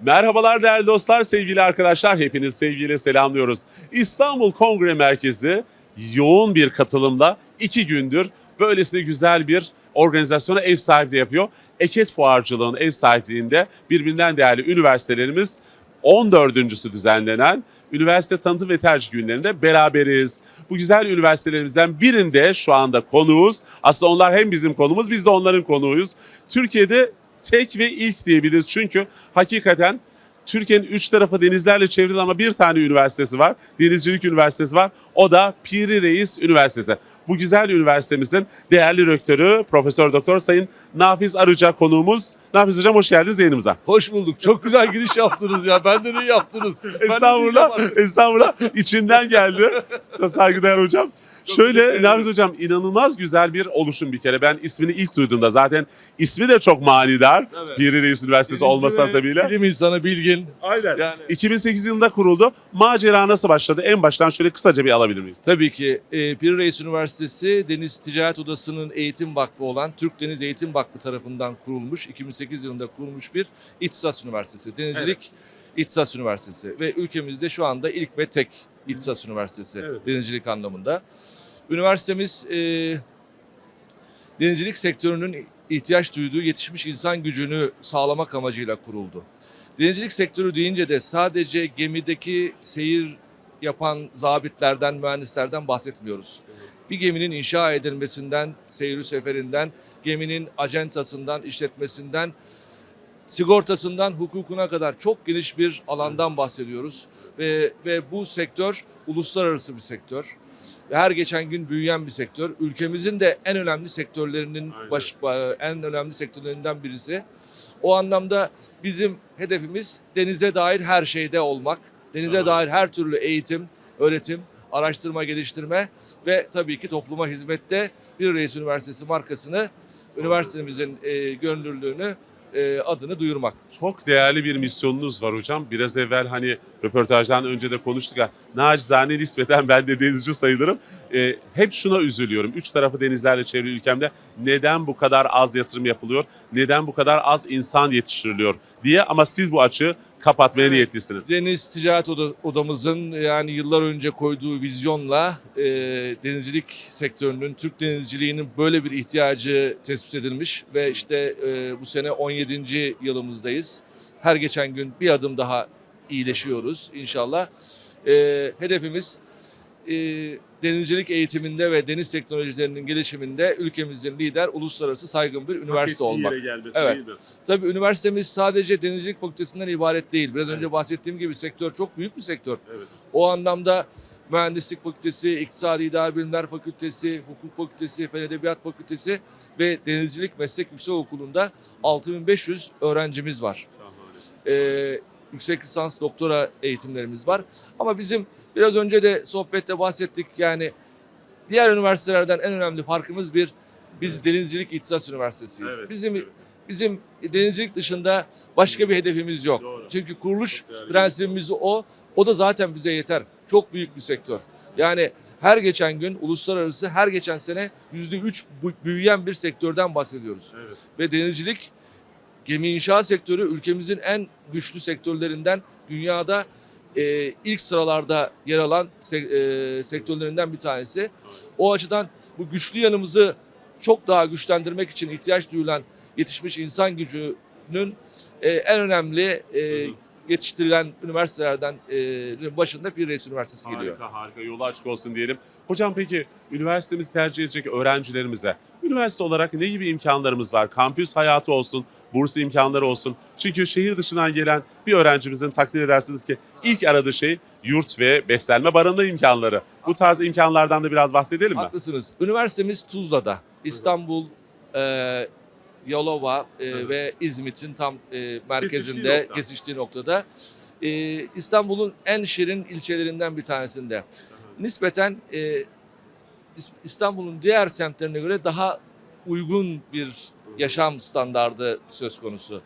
Merhabalar değerli dostlar, sevgili arkadaşlar. Hepiniz sevgiyle selamlıyoruz. İstanbul Kongre Merkezi yoğun bir katılımla iki gündür böylesine güzel bir organizasyona ev sahipliği yapıyor. Eket Fuarcılığı'nın ev sahipliğinde birbirinden değerli üniversitelerimiz 14.sü düzenlenen Üniversite Tanıtım ve Tercih Günlerinde beraberiz. Bu güzel üniversitelerimizden birinde şu anda konuğuz. Aslında onlar hem bizim konumuz, biz de onların konuğuyuz. Türkiye'de tek ve ilk diyebiliriz. Çünkü hakikaten Türkiye'nin üç tarafı denizlerle çevrili ama bir tane üniversitesi var. Denizcilik Üniversitesi var. O da Piri Reis Üniversitesi. Bu güzel üniversitemizin değerli rektörü Profesör Doktor Sayın Nafiz Arıca konuğumuz. Nafiz Hocam hoş geldiniz yayınımıza. Hoş bulduk. Çok güzel giriş yaptınız ya. Benden iyi yaptınız. Estağfurullah, estağfurullah. İçinden geldi. Saygıdeğer hocam. Şöyle. Nafiz Hocam inanılmaz güzel bir oluşum bir kere. Ben ismini ilk duyduğumda zaten ismi de çok manidar. Evet. Piri Reis Üniversitesi Birinci olması hasebiyle. Bilim insanı bilgin. Aynen. Yani 2008 yılında kuruldu. Macera nasıl başladı? En baştan şöyle kısaca bir alabilir miyiz? tabii ki e, Piri Reis Üniversitesi Deniz Ticaret Odası'nın eğitim vakfı olan Türk Deniz Eğitim Vakfı tarafından kurulmuş, 2008 yılında kurulmuş bir İhtisas Üniversitesi. Denizcilik İhtisas Üniversitesi ve ülkemizde şu anda ilk ve tek İhtisas Üniversitesi Evet. denizcilik anlamında. Üniversitemiz e, denizcilik sektörünün ihtiyaç duyduğu yetişmiş insan gücünü sağlamak amacıyla kuruldu. Denizcilik sektörü deyince de sadece gemideki seyir yapan zabitlerden, mühendislerden bahsetmiyoruz. Bir geminin inşa edilmesinden, seyri seferinden, geminin acentasından, işletmesinden, sigortasından, hukukuna kadar çok geniş bir alandan bahsediyoruz. Ve, ve bu sektör uluslararası bir sektör. Her geçen gün büyüyen bir sektör. Ülkemizin de en önemli sektörlerinin Aynen. baş, en önemli sektörlerinden birisi. O anlamda bizim hedefimiz denize dair her şeyde olmak. Denize Tamam. dair her türlü eğitim, öğretim, araştırma, geliştirme ve tabii ki topluma hizmette bir Reis Üniversitesi markasını, üniversitemizin e, gönüllülüğünü, e, adını duyurmak. Çok değerli bir misyonunuz var hocam. Biraz evvel hani röportajdan önce de konuştuk ya. Nacizane nispeten ben de denizci sayılırım. Ee, hep şuna üzülüyorum. Üç tarafı denizlerle çevrili ülkemde neden bu kadar az yatırım yapılıyor? Neden bu kadar az insan yetiştiriliyor diye ama siz bu açığı kapatmaya Evet. niyetlisiniz. Deniz Ticaret Oda- Odamızın yani yıllar önce koyduğu vizyonla e, denizcilik sektörünün, Türk denizciliğinin böyle bir ihtiyacı tespit edilmiş ve işte e, bu sene 17. yılımızdayız. Her geçen gün bir adım daha iyileşiyoruz inşallah. E, hedefimiz e, denizcilik eğitiminde ve deniz teknolojilerinin gelişiminde ülkemizin lider, uluslararası saygın bir üniversite Hak olmak. yere gelmesi Evet. değil mi? Tabii üniversitemiz sadece denizcilik fakültesinden ibaret değil. Biraz önce bahsettiğim gibi sektör çok büyük bir sektör. Evet. O anlamda mühendislik fakültesi, iktisadi idare bilimler fakültesi, hukuk fakültesi, fen edebiyat fakültesi ve denizcilik meslek yüksekokulu'nda 6500 öğrencimiz var. Şahane. Ee, yüksek lisans doktora eğitimlerimiz var. Ama bizim biraz önce de sohbette bahsettik yani diğer üniversitelerden en önemli farkımız bir biz denizcilik ihtisas üniversitesiyiz. Evet, Bizim evet. bizim denizcilik dışında başka bir hedefimiz yok. Doğru. Çünkü kuruluş prensibimiz o. O da zaten bize yeter. Çok büyük bir sektör. Yani her geçen gün uluslararası her geçen sene yüzde üç büyüyen bir sektörden bahsediyoruz. Evet. Ve denizcilik gemi inşaat sektörü ülkemizin en güçlü sektörlerinden dünyada e, ilk sıralarda yer alan se- e, sektörlerinden bir tanesi. O açıdan bu güçlü yanımızı çok daha güçlendirmek için ihtiyaç duyulan yetişmiş insan gücünün e, en önemli e, yetiştirilen üniversitelerden e, başında bir Reis Üniversitesi geliyor. Harika harika yolu açık olsun diyelim. Hocam peki üniversitemizi tercih edecek öğrencilerimize üniversite olarak ne gibi imkanlarımız var? Kampüs hayatı olsun, burs imkanları olsun. Çünkü şehir dışından gelen bir öğrencimizin takdir edersiniz ki ilk aradığı şey yurt ve beslenme barınma imkanları. Bu tarz imkanlardan da biraz bahsedelim mi? Haklısınız. Üniversitemiz Tuzla'da. İstanbul, e, Yalova e, Evet. ve İzmit'in tam e, Kesiştiği merkezinde, nokta. kesiştiği noktada. E, İstanbul'un en şirin ilçelerinden bir tanesinde. Nispeten e, İstanbul'un diğer semtlerine göre daha uygun bir yaşam standardı söz konusu.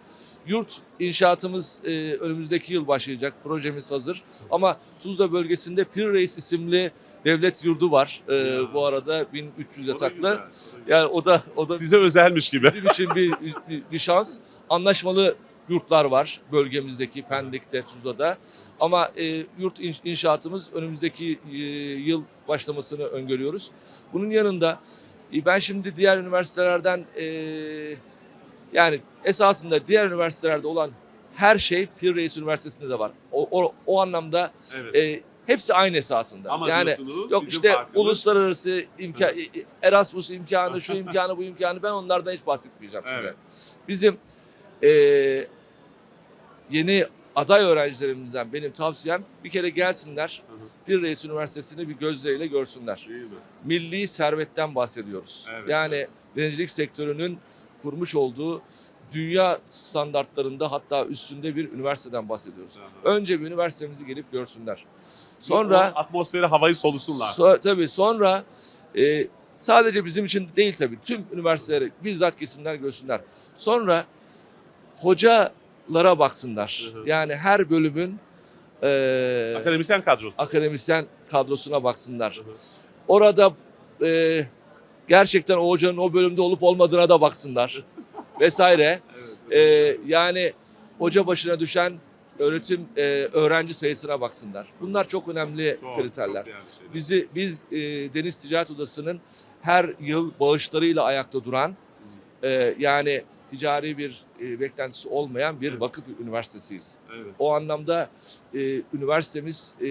Yurt inşaatımız e, önümüzdeki yıl başlayacak. Projemiz hazır. Ama Tuzla bölgesinde Pir Reis isimli devlet yurdu var. E, Ya. bu arada 1300 O da yataklı. Yani o da o da Size özelmiş gibi. bizim için bir, bir, bir şans. Anlaşmalı yurtlar var bölgemizdeki Pendik'te, Tuzla'da. Ama e, yurt in- inşaatımız önümüzdeki e, yıl başlamasını öngörüyoruz. Bunun yanında e, ben şimdi diğer üniversitelerden e, yani esasında diğer üniversitelerde olan her şey Pir Reis Üniversitesi'nde de var. O, o, o anlamda Evet. e, hepsi aynı esasında. Ama yani yok işte farkımız- uluslararası imkan, Erasmus imkanı, şu imkanı, bu imkanı ben onlardan hiç bahsetmeyeceğim size. Evet. Bizim e, yeni aday öğrencilerimizden benim tavsiyem bir kere gelsinler. Hı hı. Pir Reis Üniversitesi'ni bir gözleriyle görsünler. Milli servetten bahsediyoruz. Evet. Yani denizcilik sektörünün kurmuş olduğu dünya standartlarında hatta üstünde bir üniversiteden bahsediyoruz. Aha. Önce bir üniversitemizi gelip görsünler. O Sonra atmosferi, havayı solusunlar. so, tabii sonra e, sadece bizim için değil tabii tüm üniversiteleri bizzat kesinler görsünler. Sonra hocalara baksınlar. Hı hı. Yani her bölümün e, Akademisyen kadrosu. akademisyen kadrosuna baksınlar. Hı hı. Orada e, gerçekten o hocanın o bölümde olup olmadığına da baksınlar vesaire. Evet, E, yani hoca başına düşen öğretim e, öğrenci sayısına baksınlar. Bunlar çok önemli Çok, kriterler. çok. Bizi biz e, Deniz Ticaret Odası'nın her yıl bağışlarıyla ayakta duran e, yani ticari bir e, beklentisi olmayan bir Evet. vakıf üniversitesiyiz. Evet. O anlamda e, üniversitemiz e,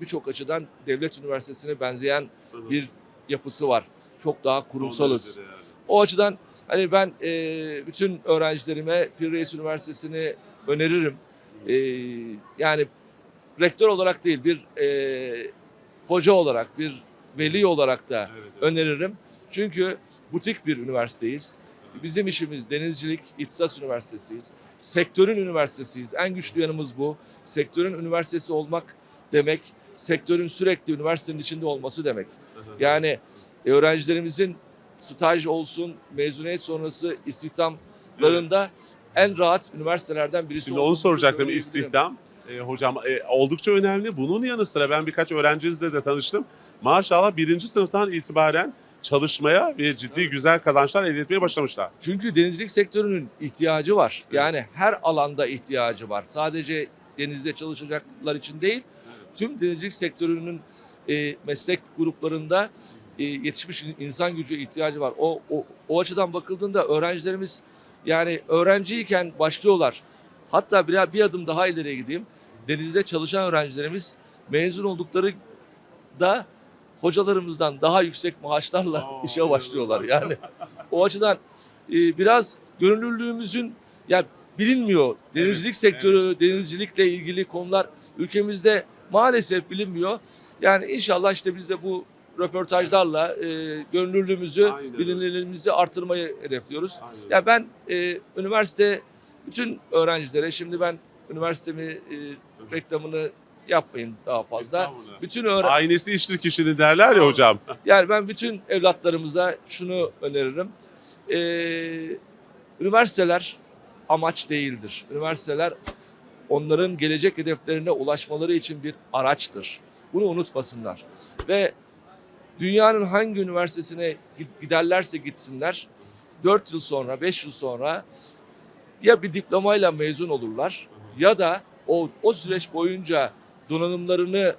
birçok açıdan devlet üniversitesine benzeyen hı. bir yapısı var. Çok daha kurumsalız. O açıdan hani ben e, bütün öğrencilerime Pir Reis Üniversitesi'ni öneririm. E, yani rektör olarak değil bir e, hoca olarak bir veli olarak da Evet, evet. öneririm. Çünkü butik bir üniversiteyiz. Bizim işimiz denizcilik, İhtisas Üniversitesiyiz. Sektörün üniversitesiyiz. En güçlü yanımız bu. Sektörün üniversitesi olmak demek, sektörün sürekli üniversitenin içinde olması demek. Yani öğrencilerimizin staj olsun, mezuniyet sonrası istihdamlarında en rahat üniversitelerden birisi Şimdi onu soracaktım istihdam. E, hocam e, oldukça önemli. Bunun yanı sıra ben birkaç öğrencinizle de tanıştım. Maşallah birinci sınıftan itibaren çalışmaya ve ciddi güzel kazançlar elde etmeye başlamışlar. Çünkü denizcilik sektörünün ihtiyacı var. Yani her alanda ihtiyacı var. Sadece denizde çalışacaklar için değil, tüm denizcilik sektörünün e, meslek gruplarında e, yetişmiş insan gücü ihtiyacı var. O, o, o açıdan bakıldığında öğrencilerimiz yani öğrenciyken başlıyorlar. Hatta bir, bir adım daha ileriye gideyim. Denizde çalışan öğrencilerimiz mezun oldukları da hocalarımızdan daha yüksek maaşlarla Oo, işe başlıyorlar. Yani o açıdan e, biraz gönüllülüğümüzün ya bilinmiyor. Denizcilik Evet, sektörü, denizcilikle ilgili konular ülkemizde maalesef bilinmiyor. Yani inşallah işte biz de bu röportajlarla e, gönüllülüğümüzü, Aynen öyle. bilinirliğimizi artırmayı hedefliyoruz. Aynen. Ya ben e, üniversite bütün öğrencilere şimdi ben üniversitemi e, reklamını yapmayayım daha fazla. Bütün Aynesi iştir kişinin derler ya hocam. yani ben bütün evlatlarımıza şunu öneririm. Ee, üniversiteler amaç değildir. Üniversiteler onların gelecek hedeflerine ulaşmaları için bir araçtır. Bunu unutmasınlar. Ve dünyanın hangi üniversitesine gid- giderlerse gitsinler 4 yıl sonra, 5 yıl sonra ya bir diplomayla mezun olurlar ya da o, o süreç boyunca donanımlarını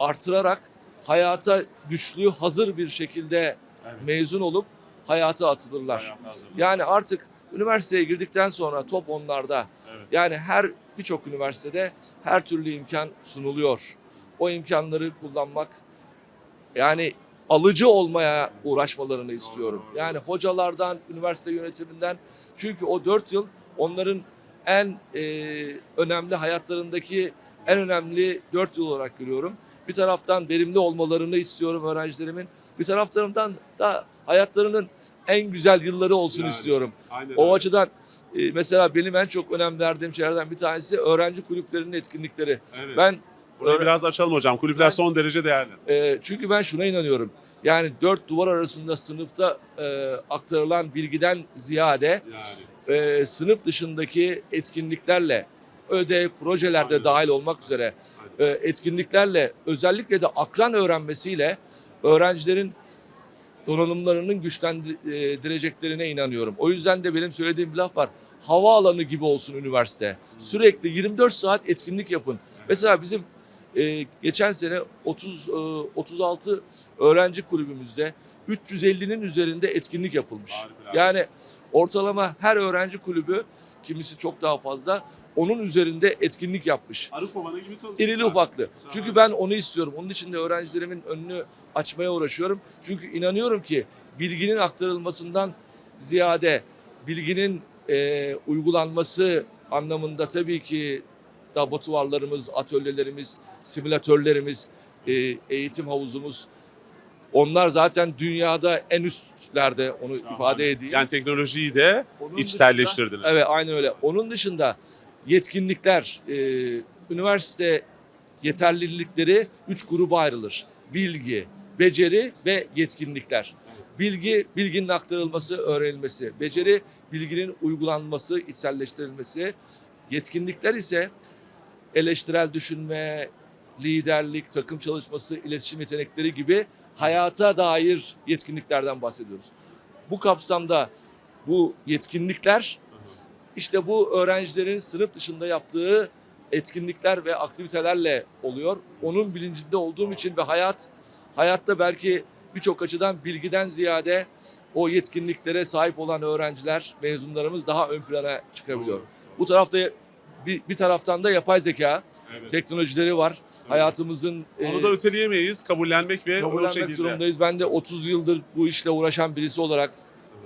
artırarak hayata güçlü, hazır bir şekilde mezun olup hayata atılırlar. Yani artık üniversiteye girdikten sonra top onlarda. Evet. Yani her birçok üniversitede her türlü imkan sunuluyor. O imkanları kullanmak yani alıcı olmaya uğraşmalarını istiyorum. doğru. Yani hocalardan, üniversite yönetiminden çünkü o dört yıl onların en e, önemli hayatlarındaki en önemli dört yıl olarak görüyorum. Bir taraftan verimli olmalarını istiyorum öğrencilerimin. Bir taraftan da hayatlarının en güzel yılları olsun Yani. istiyorum. Aynen O öyle. açıdan e, mesela benim en çok önem verdiğim şeylerden bir tanesi öğrenci kulüplerinin etkinlikleri. Evet. Ben Burayı biraz açalım hocam. Kulüpler Ben- son derece değerli. e, çünkü ben şuna inanıyorum. Yani dört duvar arasında sınıfta e, aktarılan bilgiden ziyade Yani. e, sınıf dışındaki etkinliklerle ödev, projelerde dahil olmak üzere e, etkinliklerle özellikle de akran öğrenmesiyle öğrencilerin donanımlarının güçlendireceklerine inanıyorum. O yüzden de benim söylediğim bir laf var. Havaalanı gibi olsun üniversite. Sürekli 24 saat etkinlik yapın. Mesela bizim e, geçen sene 30 e, 36 öğrenci kulübümüzde 350'nin üzerinde etkinlik yapılmış. Yani ortalama her öğrenci kulübü kimisi çok daha fazla onun üzerinde etkinlik yapmış. Arı kovanı gibi çalışıyor. İrili ufaklı. Çünkü ben onu istiyorum. Onun için de öğrencilerimin önünü açmaya uğraşıyorum. Çünkü inanıyorum ki bilginin aktarılmasından ziyade bilginin e, uygulanması anlamında tabii ki laboratuvarlarımız, atölyelerimiz, simülatörlerimiz, e, eğitim havuzumuz onlar zaten dünyada en üstlerde onu ifade edeyim. Yani teknolojiyi de Onun dışında- içselleştirdiniz. Evet aynen öyle. Onun dışında yetkinlikler, e, üniversite yeterlilikleri üç gruba ayrılır. Bilgi, beceri ve yetkinlikler. Bilgi, bilginin aktarılması, öğrenilmesi. Beceri, bilginin uygulanması, içselleştirilmesi. Yetkinlikler ise eleştirel düşünme, liderlik, takım çalışması, iletişim yetenekleri gibi hayata dair yetkinliklerden bahsediyoruz. Bu kapsamda bu yetkinlikler işte bu öğrencilerin sınıf dışında yaptığı etkinlikler ve aktivitelerle oluyor. Onun bilincinde olduğum için ve hayat hayatta belki birçok açıdan bilgiden ziyade o yetkinliklere sahip olan öğrenciler, mezunlarımız daha ön plana çıkabiliyor. Bu tarafta bir, bir taraftan da yapay zeka Evet. teknolojileri var. Hayatımızın Onu e, da öteleyemeyiz, kabullenmek ve o kabullenmek şekilde. zorundayız. Ben de 30 yıldır bu işle uğraşan birisi olarak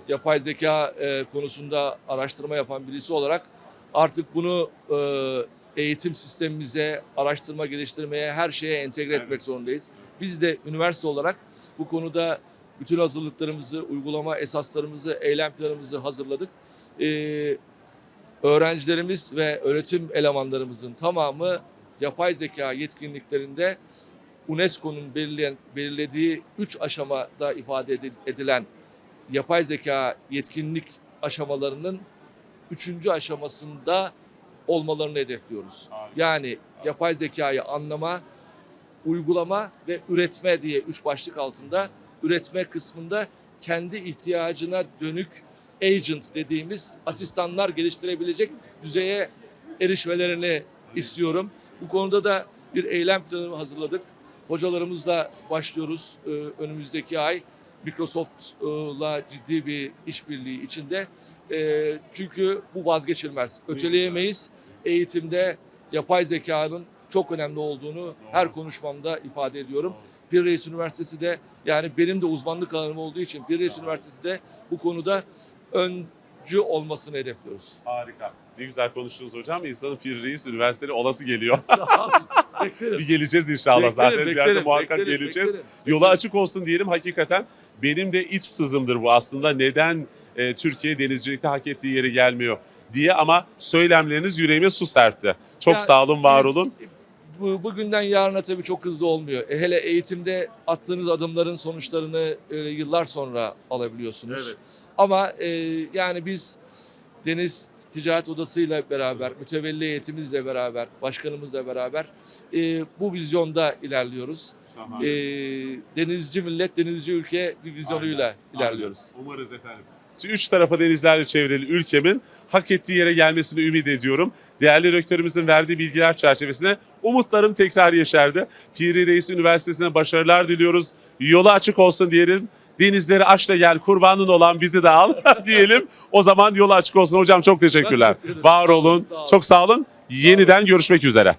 yapay zeka e, konusunda araştırma yapan birisi olarak artık bunu e, eğitim sistemimize, araştırma geliştirmeye, her şeye entegre Evet. etmek zorundayız. Biz de üniversite olarak bu konuda bütün hazırlıklarımızı, uygulama esaslarımızı, eylem planımızı hazırladık. E, öğrencilerimiz ve öğretim elemanlarımızın tamamı yapay zeka yetkinliklerinde UNESCO'nun belirleyen, belirlediği üç aşamada ifade edil- edilen yapay zeka yetkinlik aşamalarının üçüncü aşamasında olmalarını hedefliyoruz. Yani yapay zekayı anlama, uygulama ve üretme diye üç başlık altında üretme kısmında kendi ihtiyacına dönük agent dediğimiz asistanlar geliştirebilecek düzeye erişmelerini istiyorum. Bu konuda da bir eylem planı hazırladık. Hocalarımızla başlıyoruz ee, önümüzdeki ay. Microsoft'la ciddi bir işbirliği içinde. Ee, çünkü bu vazgeçilmez. Öteleyemeyiz. Eğitimde yapay zekanın çok önemli olduğunu her konuşmamda ifade ediyorum. Bir Reis Üniversitesi de yani benim de uzmanlık alanım olduğu için Bir Reis Üniversitesi de bu konuda öncü olmasını hedefliyoruz. Harika. Ne güzel konuştunuz hocam. İnsanın Pir Reis Üniversiteli olası geliyor. Beklerim. bir geleceğiz inşallah. Zaten ziyarete muhakkak beklerim, geleceğiz. beklerim. Yolu açık olsun diyelim. Hakikaten benim de iç sızımdır bu aslında. Neden e, Türkiye denizcilikte hak ettiği yere gelmiyor diye ama söylemleriniz yüreğime su serpti. Çok Ya sağ olun, var Biz, olun. Bu, bugünden yarına tabii çok hızlı olmuyor. E, hele eğitimde attığınız adımların sonuçlarını e, yıllar sonra alabiliyorsunuz. Ama e, yani biz Deniz Ticaret Odası'yla beraber, mütevelli eğitimimizle beraber, başkanımızla beraber e, bu vizyonda ilerliyoruz. E, denizci millet, denizci ülke bir vizyonuyla Aynen, ilerliyoruz. Aynen. Umarız efendim. Üç tarafa denizlerle çevrili ülkemin hak ettiği yere gelmesini ümit ediyorum. Değerli rektörümüzün verdiği bilgiler çerçevesinde umutlarım tekrar yeşerdi. Piri Reis Üniversitesi'ne başarılar diliyoruz. Yolu açık olsun diyelim. Denizleri aç da gel kurbanın olan bizi de al diyelim. O zaman yolu açık olsun. Hocam çok teşekkürler. Teşekkür. Var Sağ olun, olun. sağ olun. Çok sağ olun. Yeniden görüşmek üzere.